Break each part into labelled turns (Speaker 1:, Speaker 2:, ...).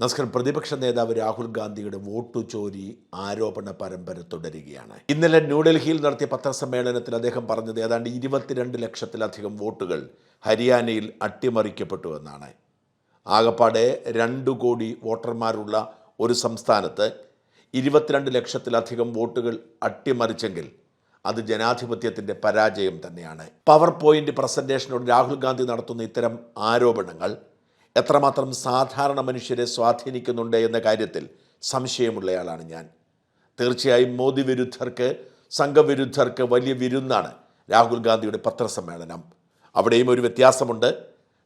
Speaker 1: നമസ്കാരം പ്രതിപക്ഷ നേതാവ് രാഹുൽ ഗാന്ധിയുടെ വോട്ടു ചോരി ആരോപണ പരമ്പര തുടരുകയാണ്. ഇന്നലെ ന്യൂഡൽഹിയിൽ നടത്തിയ പത്രസമ്മേളനത്തിൽ അദ്ദേഹം പറഞ്ഞത് ഏതാണ്ട് ഇരുപത്തിരണ്ട് ലക്ഷത്തിലധികം വോട്ടുകൾ ഹരിയാനയിൽ അട്ടിമറിക്കപ്പെട്ടു എന്നാണ്. ആകപ്പാടെ രണ്ടു കോടി വോട്ടർമാരുള്ള ഒരു സംസ്ഥാനത്ത് ഇരുപത്തിരണ്ട് ലക്ഷത്തിലധികം വോട്ടുകൾ അട്ടിമറിച്ചെങ്കിൽ അത് ജനാധിപത്യത്തിന്റെ പരാജയം തന്നെയാണ്. പവർ പോയിന്റ് പ്രസന്റേഷനോട് രാഹുൽ ഗാന്ധി നടത്തുന്ന ഇത്തരം ആരോപണങ്ങൾ എത്രമാത്രം സാധാരണ മനുഷ്യരെ സ്വാധീനിക്കുന്നുണ്ട് എന്ന കാര്യത്തിൽ സംശയമുള്ളയാളാണ് ഞാൻ. തീർച്ചയായും മോദി വിരുദ്ധർക്ക് സംഘവിരുദ്ധർക്ക് വലിയ വിരുന്നാണ് രാഹുൽ ഗാന്ധിയുടെ പത്രസമ്മേളനം. അവിടെയും ഒരു വ്യത്യാസമുണ്ട്.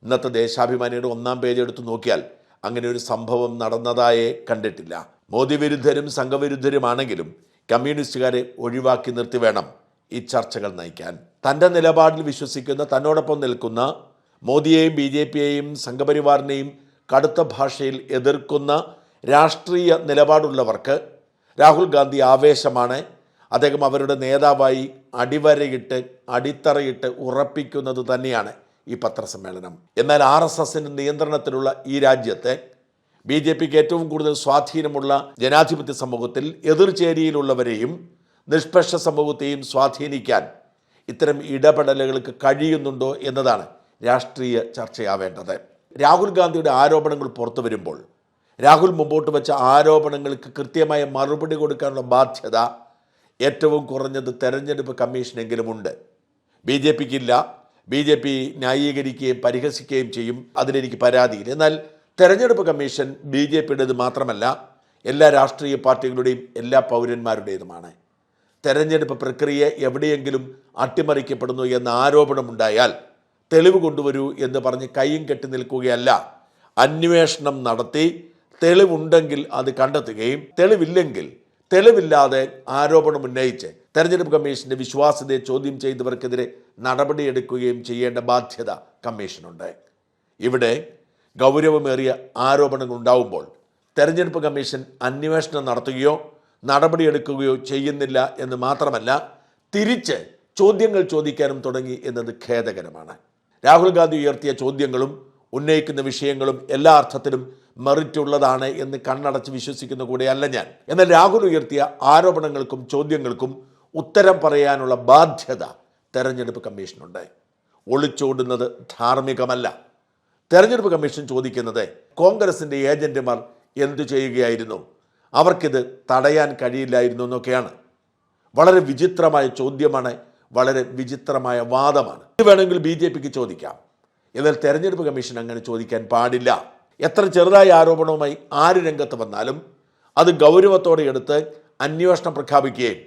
Speaker 1: ഇന്നത്തെ ദേശാഭിമാനിയുടെ ഒന്നാം പേജ് എടുത്ത് നോക്കിയാൽ അങ്ങനെ ഒരു സംഭവം നടന്നതായേ കണ്ടിട്ടില്ല. മോദി വിരുദ്ധരും സംഘവിരുദ്ധരുമാണെങ്കിലും കമ്മ്യൂണിസ്റ്റുകാരെ ഒഴിവാക്കി നിർത്തി വേണം ഈ ചർച്ചകൾ നയിക്കാൻ. തന്റെ നിലപാടിൽ വിശ്വസിക്കുന്ന തന്നോടൊപ്പം നിൽക്കുന്ന മോദിയെയും ബി ജെ പിയെയും സംഘപരിവാറിനെയും കടുത്ത ഭാഷയിൽ എതിർക്കുന്ന രാഷ്ട്രീയ നിലപാടുള്ളവർക്ക് രാഹുൽ ഗാന്ധി ആവേശമാണ്. അദ്ദേഹം അവരുടെ നേതാവായി അടിവരയിട്ട് അടിത്തറയിട്ട് ഉറപ്പിക്കുന്നത് തന്നെയാണ് ഈ പത്രസമ്മേളനം. എന്നാൽ ആർ എസ് എസിന്റെ നിയന്ത്രണത്തിലുള്ള ഈ രാജ്യത്തെ ബി ജെ പിക്ക് ഏറ്റവും കൂടുതൽ സ്വാധീനമുള്ള ജനാധിപത്യ സമൂഹത്തിൽ എതിർചേരിയിലുള്ളവരെയും നിഷ്പക്ഷ സമൂഹത്തെയും സ്വാധീനിക്കാൻ ഇത്തരം ഇടപെടലുകൾക്ക് കഴിയുന്നുണ്ടോ എന്നതാണ് രാഷ്ട്രീയ ചർച്ചയാവേണ്ടത്. രാഹുൽ ഗാന്ധിയുടെ ആരോപണങ്ങൾ പുറത്തു വരുമ്പോൾ രാഹുൽ മുമ്പോട്ട് വെച്ച ആരോപണങ്ങൾക്ക് കൃത്യമായ മറുപടി കൊടുക്കാനുള്ള ബാധ്യത ഏറ്റവും കുറഞ്ഞത് തെരഞ്ഞെടുപ്പ് കമ്മീഷനെങ്കിലും ഉണ്ട്. ബി ജെ പിക്കില്ല. ബി ജെ പി ന്യായീകരിക്കുകയും പരിഹസിക്കുകയും ചെയ്യും. അതിലെനിക്ക് പരാതിയില്ല. എന്നാൽ തെരഞ്ഞെടുപ്പ് കമ്മീഷൻ ബി ജെ പിയുടേത് മാത്രമല്ല എല്ലാ രാഷ്ട്രീയ പാർട്ടികളുടെയും എല്ലാ പൗരന്മാരുടേതുമാണ്. തെരഞ്ഞെടുപ്പ് പ്രക്രിയ എവിടെയെങ്കിലും അട്ടിമറിക്കപ്പെടുന്നു എന്ന ആരോപണമുണ്ടായാൽ തെളിവ് കൊണ്ടുവരൂ എന്ന് പറഞ്ഞ് കൈയും കെട്ടി നിൽക്കുകയല്ല. അന്വേഷണം നടത്തി തെളിവുണ്ടെങ്കിൽ അത് കണ്ടെത്തുകയും തെളിവില്ലെങ്കിൽ തെളിവില്ലാതെ ആരോപണം ഉന്നയിച്ച് തെരഞ്ഞെടുപ്പ് കമ്മീഷന്റെ വിശ്വാസ്യതയെ ചോദ്യം ചെയ്തവർക്കെതിരെ നടപടിയെടുക്കുകയും ചെയ്യേണ്ട ബാധ്യത കമ്മീഷനുണ്ട്. ഇവിടെ ഗൗരവമേറിയ ആരോപണങ്ങൾ ഉണ്ടാവുമ്പോൾ തെരഞ്ഞെടുപ്പ് കമ്മീഷൻ അന്വേഷണം നടത്തുകയോ നടപടിയെടുക്കുകയോ ചെയ്യുന്നില്ല എന്ന് മാത്രമല്ല തിരിച്ച് ചോദ്യങ്ങൾ ചോദിക്കാനും തുടങ്ങി എന്നത് ഖേദകരമാണ്. രാഹുൽ ഗാന്ധി ഉയർത്തിയ ചോദ്യങ്ങളും ഉന്നയിക്കുന്ന വിഷയങ്ങളും എല്ലാ അർത്ഥത്തിലും മെറിറ്റ് ഉള്ളതാണ് എന്ന് കണ്ണടച്ച് വിശ്വസിക്കുന്ന കൂടെയല്ല ഞാൻ. എന്നാൽ രാഹുൽ ഉയർത്തിയ ആരോപണങ്ങൾക്കും ചോദ്യങ്ങൾക്കും ഉത്തരം പറയാനുള്ള ബാധ്യത തെരഞ്ഞെടുപ്പ് കമ്മീഷനുണ്ട്. ഒളിച്ചോടുന്നത് ധാർമ്മികമല്ല. തെരഞ്ഞെടുപ്പ് കമ്മീഷൻ ചോദിക്കുന്നത് കോൺഗ്രസിന്റെ ഏജന്റുമാർ എന്തു ചെയ്യുകയായിരുന്നു? അവർക്കിത് തടയാൻ കഴിയില്ലായിരുന്നു എന്നൊക്കെയാണ്. വളരെ വിചിത്രമായ ചോദ്യമാണ് വളരെ വിചിത്രമായ വാദമാണ്. ഇത് വേണമെങ്കിൽ ബി ജെ പിക്ക് ചോദിക്കാം. എന്നാൽ തെരഞ്ഞെടുപ്പ് കമ്മീഷൻ അങ്ങനെ ചോദിക്കാൻ പാടില്ല. എത്ര ചെറുതായ ആരോപണവുമായി ആര് രംഗത്ത് വന്നാലും അത് ഗൗരവത്തോടെ എടുത്ത് അന്വേഷണം പ്രഖ്യാപിക്കുകയും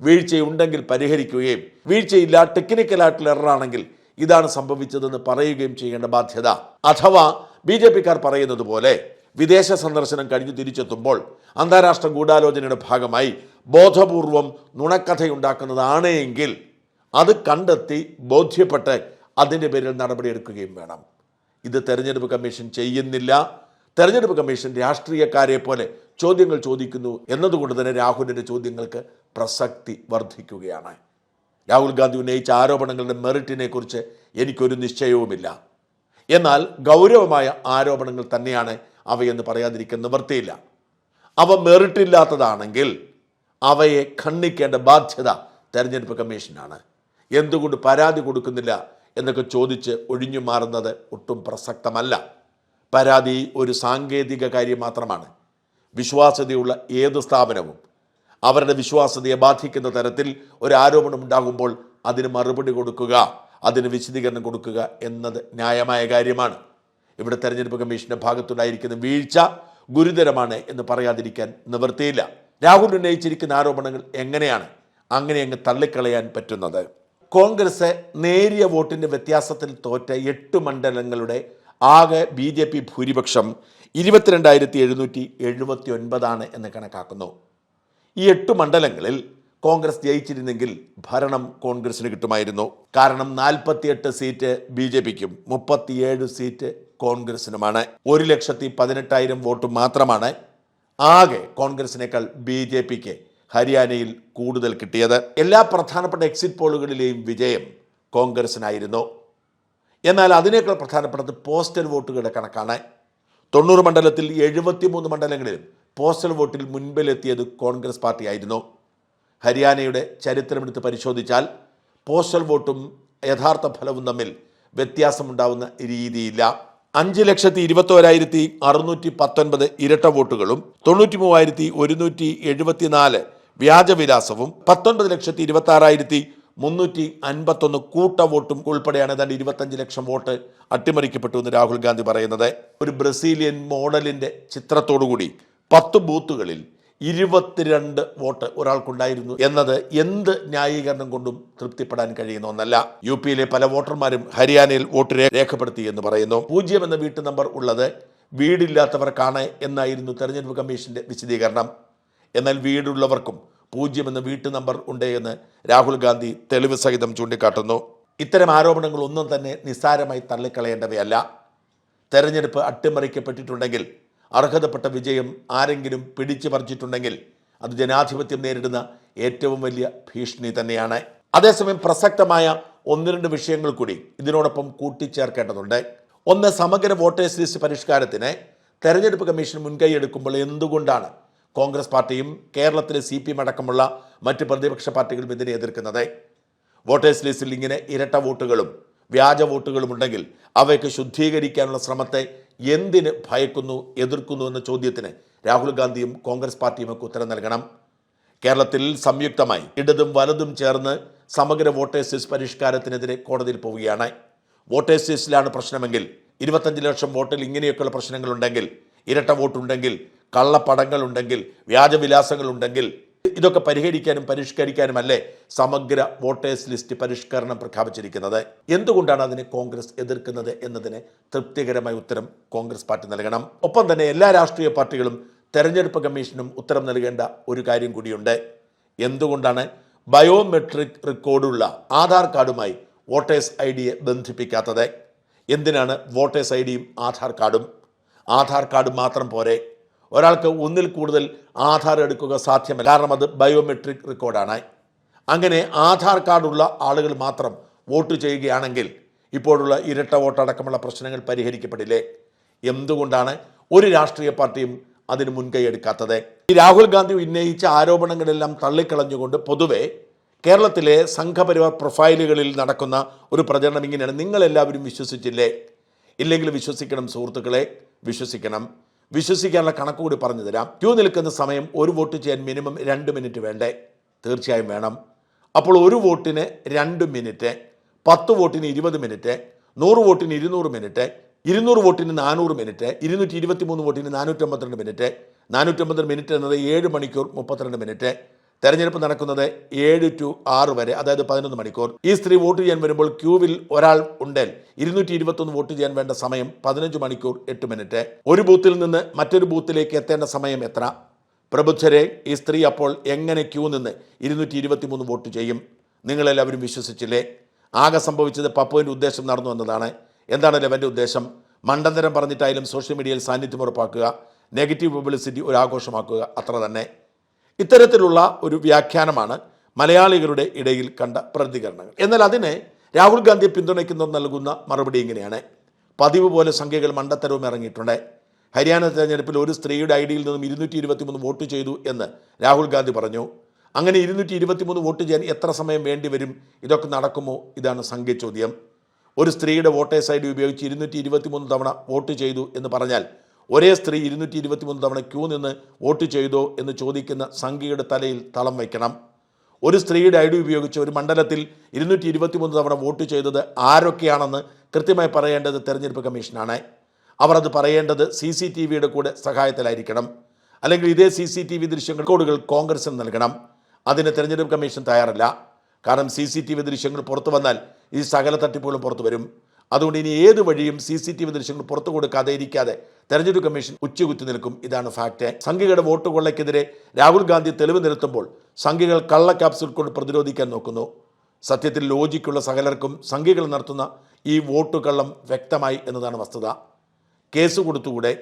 Speaker 1: വീഴ്ചയുണ്ടെങ്കിൽ പരിഹരിക്കുകയും വീഴ്ചയില്ല ടെക്നിക്കലായിട്ടുള്ള എററാണെങ്കിൽ ഇതാണ് സംഭവിച്ചതെന്ന് പറയുകയും ചെയ്യേണ്ട ബാധ്യത. അഥവാ ബി ജെ പിക്കാർ പറയുന്നത് പോലെ വിദേശ സന്ദർശനം കഴിഞ്ഞ് തിരിച്ചെത്തുമ്പോൾ അന്താരാഷ്ട്ര ഗൂഢാലോചനയുടെ ഭാഗമായി ബോധപൂർവം നുണക്കഥയുണ്ടാക്കുന്നതാണ് എങ്കിൽ അത് കണ്ടെത്തി ബോധ്യപ്പെട്ട് അതിന്റെ പേരിൽ നടപടിയെടുക്കുകയും വേണം. ഇത് തെരഞ്ഞെടുപ്പ് കമ്മീഷൻ ചെയ്യുന്നില്ല. തെരഞ്ഞെടുപ്പ് കമ്മീഷൻ രാഷ്ട്രീയക്കാരെ പോലെ ചോദ്യങ്ങൾ ചോദിക്കുന്നു എന്നതുകൊണ്ട് തന്നെ രാഹുലിന്റെ ചോദ്യങ്ങൾക്ക് പ്രസക്തി വർദ്ധിക്കുകയാണ്. രാഹുൽ ഗാന്ധി ഉന്നയിച്ച ആരോപണങ്ങളുടെ മെറിറ്റിനെ കുറിച്ച് എനിക്കൊരു നിശ്ചയവുമില്ല. എന്നാൽ ഗൗരവമായ ആരോപണങ്ങൾ തന്നെയാണ് അവയെന്ന് പറയാതിരിക്കാൻ നിവൃത്തിയില്ല. അവ മെറിറ്റില്ലാത്തതാണെങ്കിൽ അവയെ ഖണ്ഡിക്കേണ്ട ബാധ്യത തെരഞ്ഞെടുപ്പ് കമ്മീഷനാണ്. എന്തുകൊണ്ട് പരാതി കൊടുക്കുന്നില്ല എന്നൊക്കെ ചോദിച്ച് ഒഴിഞ്ഞു മാറുന്നത് ഒട്ടും പ്രസക്തമല്ല. പരാതി ഒരു സാങ്കേതിക കാര്യം മാത്രമാണ്. വിശ്വാസ്യതയുള്ള ഏത് സ്ഥാപനവും അവരുടെ വിശ്വാസ്യതയെ ബാധിക്കുന്ന തരത്തിൽ ഒരു ആരോപണം ഉണ്ടാകുമ്പോൾ അതിന് മറുപടി കൊടുക്കുക അതിന് വിശദീകരണം കൊടുക്കുക എന്നത് ന്യായമായ കാര്യമാണ്. ഇവിടെ തെരഞ്ഞെടുപ്പ് കമ്മീഷന്റെ ഭാഗത്തുണ്ടായിരിക്കുന്ന വീഴ്ച ഗുരുതരമാണ് എന്ന് പറയാതിരിക്കാൻ നിവൃത്തിയില്ല. രാഹുൽ ഉന്നയിച്ചിരിക്കുന്ന ആരോപണങ്ങൾ എങ്ങനെയാണ്? അങ്ങനെ അങ്ങ് തള്ളിക്കളയാൻ പറ്റുന്നത്. കോൺഗ്രസ് നേരിയ വോട്ടിന്റെ വ്യത്യാസത്തിൽ തോറ്റ എട്ട് മണ്ഡലങ്ങളുടെ ആകെ ബി ജെ പി ഭൂരിപക്ഷം ഇരുപത്തിരണ്ടായിരത്തി എഴുന്നൂറ്റി എഴുപത്തി ഒൻപതാണ് എന്ന് കണക്കാക്കുന്നു. ഈ എട്ട് മണ്ഡലങ്ങളിൽ കോൺഗ്രസ് ജയിച്ചിരുന്നെങ്കിൽ ഭരണം കോൺഗ്രസിന് കിട്ടുമായിരുന്നു. കാരണം നാൽപ്പത്തിയെട്ട് സീറ്റ് ബി ജെ പിക്കും മുപ്പത്തിയേഴ് സീറ്റ് കോൺഗ്രസിനുമാണ്. ഒരു ലക്ഷത്തി പതിനെട്ടായിരം വോട്ട് മാത്രമാണ് ആകെ കോൺഗ്രസിനേക്കാൾ ബി ജെ പിക്ക് ഹരിയാനയിൽ കൂടുതൽ കിട്ടിയത്. എല്ലാ പ്രധാനപ്പെട്ട എക്സിറ്റ് പോളുകളിലെയും വിജയം കോൺഗ്രസിനായിരുന്നു. എന്നാൽ അതിനേക്കാൾ പ്രധാനപ്പെട്ടത് പോസ്റ്റൽ വോട്ടുകളുടെ കണക്കാണ്. തൊണ്ണൂറ് മണ്ഡലത്തിൽ എഴുപത്തിമൂന്ന് മണ്ഡലങ്ങളിലും പോസ്റ്റൽ വോട്ടിൽ മുൻപിലെത്തിയത് കോൺഗ്രസ് പാർട്ടിയായിരുന്നു. ഹരിയാനയുടെ ചരിത്രമെടുത്ത് പരിശോധിച്ചാൽ പോസ്റ്റൽ വോട്ടും യഥാർത്ഥ ഫലവും തമ്മിൽ വ്യത്യാസമുണ്ടാവുന്ന രീതിയില്ല. അഞ്ച് ലക്ഷത്തി ഇരുപത്തോരായിരത്തി അറുന്നൂറ്റി പത്തൊൻപത് ഇരട്ട വോട്ടുകളും തൊണ്ണൂറ്റി മൂവായിരത്തി ഒരുന്നൂറ്റി എഴുപത്തിനാല് വ്യാജവിലാസവും പത്തൊൻപത് ലക്ഷത്തി ഇരുപത്തി ആറായിരത്തി മുന്നൂറ്റി അൻപത്തൊന്ന് കൂട്ട വോട്ടും ഉൾപ്പെടെയാണ് ഏതാണ്ട് ഇരുപത്തഞ്ച് ലക്ഷം വോട്ട് അട്ടിമറിക്കപ്പെട്ടു എന്ന് രാഹുൽ ഗാന്ധി പറയുന്നത്. ഒരു ബ്രസീലിയൻ മോഡലിന്റെ ചിത്രത്തോടുകൂടി പത്ത് ബൂത്തുകളിൽ ഇരുപത്തിരണ്ട് വോട്ട് ഒരാൾക്കുണ്ടായിരുന്നു എന്നത് എന്ത് ന്യായീകരണം കൊണ്ടും തൃപ്തിപ്പെടാൻ കഴിയുന്ന ഒന്നല്ല. യു പിയിലെ പല വോട്ടർമാരും ഹരിയാനയിൽ വോട്ട് രേഖപ്പെടുത്തി എന്ന് പറയുന്നു. പൂജ്യം എന്ന വീട്ടു നമ്പർ ഉള്ളത് വീടില്ലാത്തവർക്കാണ് എന്നായിരുന്നു തെരഞ്ഞെടുപ്പ് കമ്മീഷന്റെ വിശദീകരണം. എന്നാൽ വീടുള്ളവർക്കും പൂജ്യം എന്ന വീട്ടു നമ്പർ ഉണ്ട് എന്ന് രാഹുൽ ഗാന്ധി തെളിവ് സഹിതം ചൂണ്ടിക്കാട്ടുന്നു. ഇത്തരം ആരോപണങ്ങൾ ഒന്നും തന്നെ നിസ്സാരമായി തള്ളിക്കളയേണ്ടവയല്ല. തെരഞ്ഞെടുപ്പ് അട്ടിമറിക്കപ്പെട്ടിട്ടുണ്ടെങ്കിൽ അർഹതപ്പെട്ട വിജയം ആരെങ്കിലും പിടിച്ചു പറിച്ചിട്ടുണ്ടെങ്കിൽ അത് ജനാധിപത്യം നേരിടുന്ന ഏറ്റവും വലിയ ഭീഷണി തന്നെയാണ്. അതേസമയം പ്രസക്തമായ ഒന്ന് രണ്ട് വിഷയങ്ങൾ കൂടി ഇതിനോടൊപ്പം കൂട്ടിച്ചേർക്കേണ്ടതുണ്ട്. ഒന്ന് സമഗ്ര വോട്ടേഴ്സ് ലിസ്റ്റ് പരിഷ്കാരത്തിന് തെരഞ്ഞെടുപ്പ് കമ്മീഷൻ മുൻകൈയെടുക്കുമ്പോൾ എന്തുകൊണ്ടാണ് കോൺഗ്രസ് പാർട്ടിയും കേരളത്തിലെ സി പി എം അടക്കമുള്ള മറ്റ് പ്രതിപക്ഷ പാർട്ടികളും ഇതിനെ എതിർക്കുന്നത്. വോട്ടേഴ്സ് ലിസ്റ്റിൽ ഇങ്ങനെ ഇരട്ട വോട്ടുകളും വ്യാജ വോട്ടുകളും ഉണ്ടെങ്കിൽ അവയ്ക്ക് ശുദ്ധീകരിക്കാനുള്ള ശ്രമത്തെ എന്തിന് ഭയക്കുന്നു എതിർക്കുന്നു എന്ന ചോദ്യത്തിന് രാഹുൽ ഗാന്ധിയും കോൺഗ്രസ് പാർട്ടിയും ഒക്കെ ഉത്തരം നൽകണം. കേരളത്തിൽ സംയുക്തമായി ഇടതും വലതും ചേർന്ന് സമഗ്ര വോട്ടേഴ്സ് ലിസ്റ്റ് പരിഷ്കാരത്തിനെതിരെ കോടതിയിൽ പോവുകയാണ്. വോട്ടേഴ്സ് ലിസ്റ്റിലാണ് പ്രശ്നമെങ്കിൽ ഇരുപത്തഞ്ച് ലക്ഷം വോട്ടിൽ ഇങ്ങനെയൊക്കെയുള്ള പ്രശ്നങ്ങളുണ്ടെങ്കിൽ ഇരട്ട വോട്ടുണ്ടെങ്കിൽ കള്ളപ്പടങ്ങളുണ്ടെങ്കിൽ വ്യാജവിലാസങ്ങളുണ്ടെങ്കിൽ ഇതൊക്കെ പരിഹരിക്കാനും പരിഷ്കരിക്കാനും അല്ലേ സമഗ്ര വോട്ടേഴ്സ് ലിസ്റ്റ് പരിഷ്കരണം പ്രഖ്യാപിച്ചിരിക്കുന്നത്? എന്തുകൊണ്ടാണ് അതിനെ കോൺഗ്രസ് എതിർക്കുന്നത് എന്നതിന് തൃപ്തികരമായ ഉത്തരം കോൺഗ്രസ് പാർട്ടി നൽകണം. ഒപ്പം തന്നെ എല്ലാ രാഷ്ട്രീയ പാർട്ടികളും തെരഞ്ഞെടുപ്പ് കമ്മീഷനും ഉത്തരം നൽകേണ്ട ഒരു കാര്യം കൂടിയുണ്ട്. എന്തുകൊണ്ടാണ് ബയോമെട്രിക് റെക്കോർഡുള്ള ആധാർ കാർഡുമായി വോട്ടേഴ്സ് ഐ ഡിയെ ബന്ധിപ്പിക്കാത്തത്? എന്തിനാണ് വോട്ടേഴ്സ് ഐ ഡിയും ആധാർ കാർഡും? ആധാർ കാർഡ് മാത്രം പോരെ. ഒരാൾക്ക് ഒന്നിൽ കൂടുതൽ ആധാർ എടുക്കുക സാധ്യമല്ല. കാരണം അത് ബയോമെട്രിക് റെക്കോർഡാണ്. അങ്ങനെ ആധാർ കാർഡുള്ള ആളുകൾ മാത്രം വോട്ട് ചെയ്യുകയാണെങ്കിൽ ഇപ്പോഴുള്ള ഇരട്ട വോട്ടടക്കമുള്ള പ്രശ്നങ്ങൾ പരിഹരിക്കപ്പെടില്ലേ? എന്തുകൊണ്ടാണ് ഒരു രാഷ്ട്രീയ പാർട്ടിയും അതിന് മുൻകൈ എടുക്കാത്തത്? ഈ രാഹുൽ ഗാന്ധി ഉന്നയിച്ച ആരോപണങ്ങളെല്ലാം തള്ളിക്കളഞ്ഞുകൊണ്ട് പൊതുവെ കേരളത്തിലെ സംഘപരിവാർ പ്രൊഫൈലുകളിൽ നടക്കുന്ന ഒരു പ്രചരണം ഇങ്ങനെയാണ്. നിങ്ങളെല്ലാവരും വിശ്വസിച്ചില്ലേ? ഇല്ലെങ്കിൽ വിശ്വസിക്കണം സുഹൃത്തുക്കളെ വിശ്വസിക്കണം. വിശ്വസിക്കാനുള്ള കണക്ക് കൂടി പറഞ്ഞു തരാം. ക്യൂ നിൽക്കുന്ന സമയം ഒരു വോട്ട് ചെയ്യാൻ മിനിമം രണ്ട് മിനിറ്റ് വേണ്ടേ? തീർച്ചയായും വേണം. അപ്പോൾ ഒരു വോട്ടിന് രണ്ട് മിനിറ്റ് പത്ത് വോട്ടിന് ഇരുപത് മിനിറ്റ് നൂറ് വോട്ടിന് ഇരുന്നൂറ് മിനിറ്റ് ഇരുന്നൂറ് വോട്ടിന് നാനൂറ് മിനിറ്റ് ഇരുന്നൂറ്റി ഇരുപത്തി മൂന്ന് വോട്ടിന് നാനൂറ്റമ്പത്തിരണ്ട് മിനിറ്റ് നാനൂറ്റമ്പത്തിരണ്ട് മിനിറ്റ് എന്നത് ഏഴ് മണിക്കൂർ മുപ്പത്തിരണ്ട് മിനിറ്റ് തെരഞ്ഞെടുപ്പ് നടക്കുന്നത് ഏഴ് ടു ആറ് വരെ അതായത് പതിനൊന്ന് മണിക്കൂർ. ഈ സ്ത്രീ വോട്ട് ചെയ്യാൻ വരുമ്പോൾ ക്യൂവിൽ ഒരാൾ ഉണ്ടേൽ ഇരുന്നൂറ്റി ഇരുപത്തൊന്ന് വോട്ട് ചെയ്യാൻ വേണ്ട സമയം പതിനഞ്ച് മണിക്കൂർ എട്ട് മിനിറ്റ്. ഒരു ബൂത്തിൽ നിന്ന് മറ്റൊരു ബൂത്തിലേക്ക് എത്തേണ്ട സമയം എത്ര? പ്രബുദ്ധരെ ഈ സ്ത്രീ അപ്പോൾ എങ്ങനെ ക്യൂ നിന്ന് ഇരുന്നൂറ്റി ഇരുപത്തി മൂന്ന് വോട്ട് ചെയ്യും? നിങ്ങളെല്ലാവരും വിശ്വസിച്ചില്ലേ? ആകെ സംഭവിച്ചത് പപ്പുവിന്റെ ഉദ്ദേശം നടന്നു എന്നതാണ്. എന്താണ് ലെവന്റെ ഉദ്ദേശം? മണ്ടന്തരം പറഞ്ഞിട്ടായാലും സോഷ്യൽ മീഡിയയിൽ സാന്നിധ്യം ഉറപ്പാക്കുക നെഗറ്റീവ് പബ്ലിസിറ്റി ഒരു ആഘോഷമാക്കുക അത്ര തന്നെ. ഇത്തരത്തിലുള്ള ഒരു വ്യാഖ്യാനമാണ് മലയാളികളുടെ ഇടയിൽ കണ്ട പ്രതികരണങ്ങൾ. എന്നാൽ അതിനെ രാഹുൽ ഗാന്ധിയെ പിന്തുണയ്ക്കുന്നവർ നൽകുന്ന മറുപടി ഇങ്ങനെയാണ്. പതിവ് പോലെ സംഖ്യകൾ മണ്ടത്തരവും ഇറങ്ങിയിട്ടുണ്ട്. ഹരിയാന തെരഞ്ഞെടുപ്പിൽ ഒരു സ്ത്രീയുടെ ഐ ഡിയിൽ നിന്നും ഇരുന്നൂറ്റി ഇരുപത്തിമൂന്ന് വോട്ട് ചെയ്തു എന്ന് രാഹുൽ ഗാന്ധി പറഞ്ഞു. അങ്ങനെ ഇരുന്നൂറ്റി ഇരുപത്തിമൂന്ന് വോട്ട് ചെയ്യാൻ എത്ര സമയം വേണ്ടി വരും? ഇതൊക്കെ നടക്കുമോ? ഇതാണ് സംഖ്യ ചോദ്യം ഒരു സ്ത്രീയുടെ വോട്ടേഴ്സ് ഐ ഡി ഉപയോഗിച്ച് ഇരുന്നൂറ്റി ഇരുപത്തിമൂന്ന് തവണ വോട്ട് ചെയ്തു എന്ന് പറഞ്ഞാൽ ഒരേ സ്ത്രീ ഇരുന്നൂറ്റി ഇരുപത്തിമൂന്ന് തവണ ക്യൂ നിന്ന് വോട്ട് ചെയ്തോ എന്ന് ചോദിക്കുന്ന സംഖ്യയുടെ തലയിൽ തളം വയ്ക്കണം. ഒരു സ്ത്രീയുടെ ഐ ഡി ഉപയോഗിച്ച് ഒരു മണ്ഡലത്തിൽ ഇരുന്നൂറ്റി ഇരുപത്തിമൂന്ന് തവണ വോട്ട് ചെയ്തത് ആരൊക്കെയാണെന്ന് കൃത്യമായി പറയേണ്ടത് തെരഞ്ഞെടുപ്പ് കമ്മീഷനാണ്. അവർ അത് പറയേണ്ടത് സി സി ടി വിയുടെ കൂടെ സഹായത്തിലായിരിക്കണം. അല്ലെങ്കിൽ ഇതേ സി സി ടി വി ദൃശ്യങ്ങൾ കോഡുകൾ കോൺഗ്രസിന് നൽകണം. അതിന് തെരഞ്ഞെടുപ്പ് കമ്മീഷൻ തയ്യാറല്ല. കാരണം സി സി ടി വി ദൃശ്യങ്ങൾ പുറത്തു വന്നാൽ ഈ സകല തട്ടിപ്പുകളും പുറത്തു വരും. അതുകൊണ്ട് ഇനി ഏത് വഴിയും സി സി ടി വി ദൃശ്യങ്ങൾ പുറത്തു കൊടുക്കാതെ ഇരിക്കാതെ തെരഞ്ഞെടുപ്പ് കമ്മീഷൻ ഉച്ചകുത്തി നിൽക്കും. ഇതാണ് ഫാക്ട് സംഘികളുടെ വോട്ട് കൊള്ളയ്ക്കെതിരെ രാഹുൽ ഗാന്ധി തെളിവ് നിരത്തുമ്പോൾ സംഘികൾ കള്ള ക്യാപ്സുൽ കൊണ്ട് പ്രതിരോധിക്കാൻ നോക്കുന്നു. സത്യത്തിൽ ലോജിക്കുള്ള സകലർക്കും സംഘികൾ നടത്തുന്ന ഈ വോട്ട് കള്ളം വ്യക്തമായി എന്നതാണ് വസ്തുത. കേസ് കൊടുത്തുകൂടെ?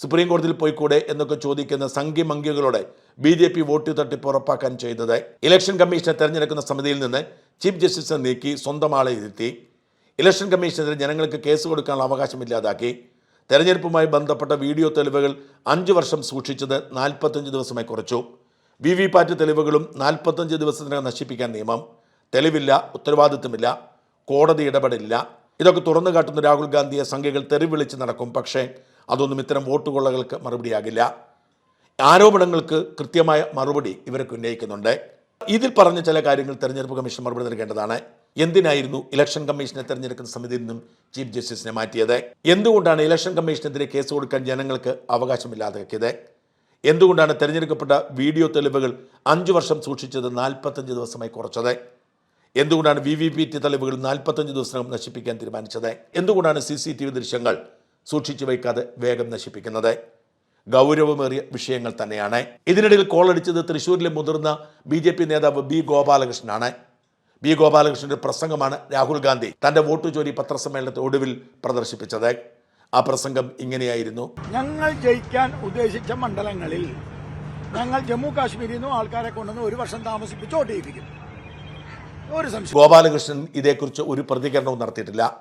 Speaker 1: സുപ്രീം കോടതിയിൽ പോയിക്കൂടെ എന്നൊക്കെ ചോദിക്കുന്ന സംഘി മംഗികളോടെ ബി ജെ പി വോട്ട് തട്ടിപ്പ് ഉറപ്പാക്കാൻ ചെയ്തത്. ഇലക്ഷൻ കമ്മീഷനെ തെരഞ്ഞെടുക്കുന്ന സമിതിയിൽ നിന്ന് ചീഫ് ജസ്റ്റിസിനെ നീക്കി സ്വന്തം ആളെ ഇരുത്തി. ഇലക്ഷൻ കമ്മീഷനെതിരെ ജനങ്ങൾക്ക് കേസ് കൊടുക്കാനുള്ള അവകാശമില്ലാതാക്കി തെരഞ്ഞെടുപ്പുമായി ബന്ധപ്പെട്ട വീഡിയോ തെളിവുകൾ അഞ്ച് വർഷം സൂക്ഷിച്ചത് നാൽപ്പത്തഞ്ച് ദിവസമായി കുറച്ചു. വി വി പാറ്റ് തെളിവുകളും നാൽപ്പത്തഞ്ച് ദിവസത്തിനകം നശിപ്പിക്കാൻ നിയമം. തെളിവില്ല ഉത്തരവാദിത്വമില്ല കോടതി ഇടപെടില്ല. ഇതൊക്കെ തുറന്നു കാട്ടുന്ന രാഹുൽ ഗാന്ധിയെ സംഖ്യകൾ തെറിവിളിച്ച് നടക്കും പക്ഷേ അതൊന്നും ഇത്തരം വോട്ടുകൊള്ളകൾക്ക് മറുപടിയാകില്ല. ആരോപണങ്ങൾക്ക് കൃത്യമായ മറുപടി ഇവർക്ക് ഉന്നയിക്കുന്നുണ്ട്. ഇതിൽ പറഞ്ഞ ചില കാര്യങ്ങൾ തെരഞ്ഞെടുപ്പ് കമ്മീഷൻ മറുപടി നൽകേണ്ടതാണ്. എന്തിനായിരുന്നു ഇലക്ഷൻ കമ്മീഷനെ തെരഞ്ഞെടുക്കുന്ന സമിതിയിൽ നിന്നും ചീഫ് ജസ്റ്റിസിനെ മാറ്റിയത്? എന്തുകൊണ്ടാണ് ഇലക്ഷൻ കമ്മീഷനെതിരെ കേസ് കൊടുക്കാൻ ജനങ്ങൾക്ക് അവകാശമില്ലാതാക്കിയത്? എന്തുകൊണ്ടാണ് തെരഞ്ഞെടുക്കപ്പെട്ട വീഡിയോ തെളിവുകൾ അഞ്ചു വർഷം സൂക്ഷിച്ചത് നാൽപ്പത്തഞ്ച് ദിവസമായി കുറച്ചത്? എന്തുകൊണ്ടാണ് വി വി പി ടി തെളിവുകൾ നാൽപ്പത്തഞ്ച് ദിവസം നശിപ്പിക്കാൻ തീരുമാനിച്ചത്? എന്തുകൊണ്ടാണ് സി സി ടി വി ദൃശ്യങ്ങൾ സൂക്ഷിച്ചു വയ്ക്കാതെ വേഗം നശിപ്പിക്കുന്നത്? ഗൗരവമേറിയ വിഷയങ്ങൾ തന്നെയാണ്. ഇതിനിടയിൽ കോളടിച്ചത് തൃശൂരിലെ മുതിർന്ന ബി നേതാവ് ബി ഗോപാലകൃഷ്ണനാണ്. ബി ഗോപാലകൃഷ്ണന്റെ പ്രസംഗമാണ് രാഹുൽ ഗാന്ധി തന്റെ വോട്ട് ചോരി പത്രസമ്മേളനത്തെ ഒടുവിൽ പ്രദർശിപ്പിച്ചത്. ആ പ്രസംഗം ഇങ്ങനെയായിരുന്നു.
Speaker 2: ഞങ്ങൾ ജയിക്കാൻ ഉദ്ദേശിച്ച മണ്ഡലങ്ങളിൽ ഞങ്ങൾ ജമ്മു കാശ്മീരിൽ നിന്നും ആൾക്കാരെ കൊണ്ടുവന്ന് ഒരു വർഷം താമസിപ്പിച്ച് വോട്ട് ചെയ്യിപ്പിക്കും. ഒരു സംശയം.
Speaker 1: ഗോപാലകൃഷ്ണൻ ഇതേക്കുറിച്ച് ഒരു പ്രതികരണവും നടത്തിയിട്ടില്ല.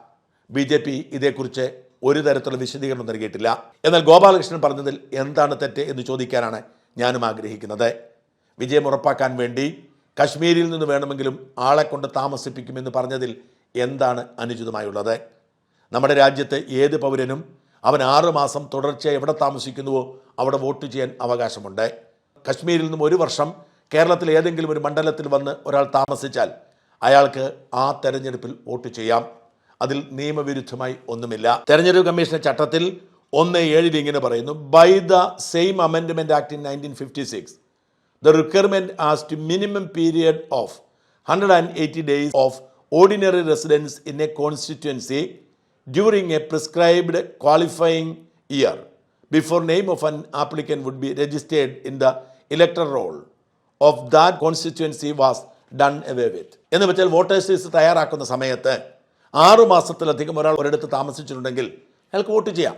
Speaker 1: ബി ജെ പി ഇതേക്കുറിച്ച് ഒരു തരത്തിലുള്ള വിശദീകരണം നൽകിയിട്ടില്ല. എന്നാൽ ഗോപാലകൃഷ്ണൻ പറഞ്ഞതിൽ എന്താണ് തെറ്റ് എന്ന് ചോദിക്കാനാണ് ഞാനും ആഗ്രഹിക്കുന്നത്. വിജയം ഉറപ്പാക്കാൻ വേണ്ടി കശ്മീരിൽ നിന്ന് വേണമെങ്കിലും ആളെ കൊണ്ട് താമസിപ്പിക്കുമെന്ന് പറഞ്ഞതിൽ എന്താണ് അനുചിതമായുള്ളത്? നമ്മുടെ രാജ്യത്തെ ഏത് പൗരനും അവൻ ആറുമാസം തുടർച്ചയായി എവിടെ താമസിക്കുന്നുവോ അവിടെ വോട്ട് ചെയ്യാൻ അവകാശമുണ്ട്. കശ്മീരിൽ നിന്നും ഒരു വർഷം കേരളത്തിൽ ഏതെങ്കിലും ഒരു മണ്ഡലത്തിൽ വന്ന് ഒരാൾ താമസിച്ചാൽ അയാൾക്ക് ആ തെരഞ്ഞെടുപ്പിൽ വോട്ട് ചെയ്യാം. അതിൽ നിയമവിരുദ്ധമായി ഒന്നുമില്ല. തെരഞ്ഞെടുപ്പ് കമ്മീഷന്റെ ചട്ടത്തിൽ ഒന്ന് ഏഴിൽ ഇങ്ങനെ പറയുന്നു. By the same amendment act in nineteen fifty six the requirement as to minimum period of 180 days of ordinary residence in a constituency during a prescribed qualifying year before name of an applicant would be registered in the elector roll of that constituency was done away with എന്ന് വെച്ചാൽ voters list തയ്യാറാക്കുന്ന സമയത്ത് ആറു മാസത്തിലധികം ഒരാൾ ഒരിടത്ത് താമസിച്ചിട്ടുണ്ടെങ്കിൽ അയാൾക്ക് vote ചെയ്യാം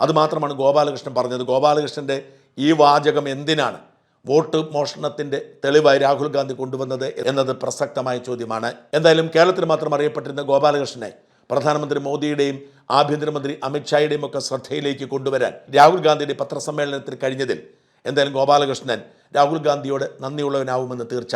Speaker 1: അതുമാത്രമാണ് ഗോപാലകൃഷ്ണൻ പറഞ്ഞത് ഗോപാലകൃഷ്ണന്റെ ഈ വാചകം എന്തിനാണ് വോട്ട് മോഷണത്തിന്റെ തെളിവായി രാഹുൽ ഗാന്ധി കൊണ്ടുവന്നത് എന്നത് പ്രസക്തമായ ചോദ്യമാണ്. എന്തായാലും കേരളത്തിൽ മാത്രം അറിയപ്പെട്ടിരുന്ന ഗോപാലകൃഷ്ണനെ പ്രധാനമന്ത്രി മോദിയുടെയും ആഭ്യന്തരമന്ത്രി അമിത്ഷായുടെയും ഒക്കെ ശ്രദ്ധയിലേക്ക് കൊണ്ടുവരാൻ രാഹുൽ ഗാന്ധിയുടെ പത്രസമ്മേളനത്തിൽ കഴിഞ്ഞതിൽ എന്തായാലും ഗോപാലകൃഷ്ണൻ രാഹുൽ ഗാന്ധിയോട് നന്ദിയുള്ളവനാവുമെന്ന് തീർച്ച